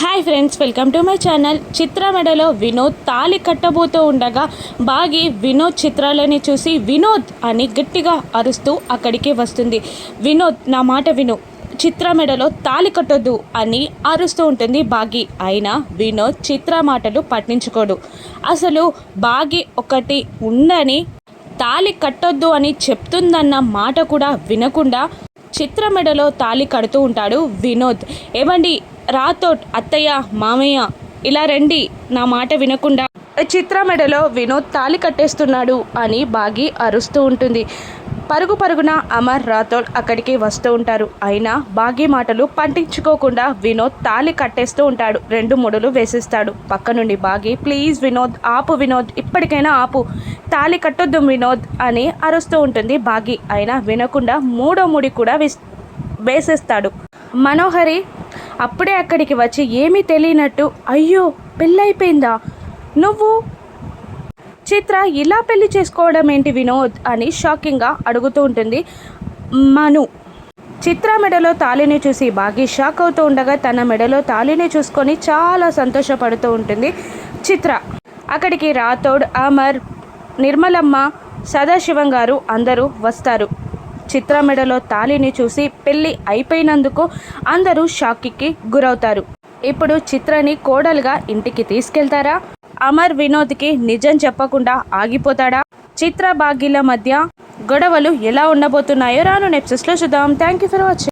Hi friends welcome to my channel Chitra మెడలో వినోద్ తాలి కట్టబోతూ ఉండగా బాగి వినోద్ చిత్రాలని చూసి వినోద్ అని గట్టిగా అరుస్తూ అక్కడికి వస్తుంది. వినోద్ నా మాట విను. చిత్ర మెడలో తాలి కట్టొద్దు అని అరుస్తూ ఉంటుంది బాగి. అయినా వినోద్ చిత్ర మాటలు పట్టించుకోడు. అసలు బాగి ఒకటి ఉందని తాలి కట్టొద్దు అని చెప్తుందన్న మాట కూడా వినకుండా చిత్ర మెడలో తాలి కడుతూ ఉంటాడు వినోద్. ఏమండి రాతోట్ అత్తయ్య మామయ్య ఇలా రండి నా మాట వినకుండా. చిత్ర మెడలో వినోద్ తాలి కట్టేస్తున్నాడు అని బాగి అరుస్తూ ఉంటుంది. పరుగు పరుగున అమర్ రాథోడ్ అక్కడికి వస్తూ ఉంటారు. అయినా బాగి మాటలు పంటించుకోకుండా వినోద్ తాలి కట్టేస్తూ ఉంటాడు. రెండు ముడులు వేసిస్తాడు. పక్క నుండి బాగి ప్లీజ్ వినోద్ ఆపు వినోద్ ఇప్పటికైనా ఆపు. తాలి కట్టొద్దు వినోద్ అని అరుస్తూ ఉంటుంది బాగి. అయినా వినకుండా మూడో ముడి కూడా వేస్ వేసేస్తాడు. మనోహరి అప్పుడే అక్కడికి వచ్చి ఏమీ తెలియనట్టు అయ్యో పెళ్ళైపోయిందా? నువ్వు? చిత్ర ఇలా పెళ్ళి చేసుకోవడం ఏంటి వినోద్? అని షాకింగ్గా అడుగుతూ ఉంటుంది మను. చిత్ర మెడలో తాళిని చూసి బాగి షాక్ అవుతూ ఉండగా తన మెడలో తాళిని చూసుకొని చాలా సంతోషపడుతూ ఉంటుంది చిత్ర. అక్కడికి రాథోడ్ అమర్ నిర్మలమ్మ సదాశివం గారు అందరూ వస్తారు. చిత్ర మెడలో తాళిని చూసి పెళ్ళి అయిపోయినందుకు అందరూ షాక్కి గురవుతారు. ఇప్పుడు చిత్రని కోడలుగా ఇంటికి తీసుకెళ్తారా? అమర్ వినోద్కి నిజం చెప్పకుండా ఆగిపోతాడా? చిత్ర బాగీల మధ్య గొడవలు ఎలా ఉండబోతున్నాయో రాను నెప్సెస్లో చూద్దాం. Thank you for watching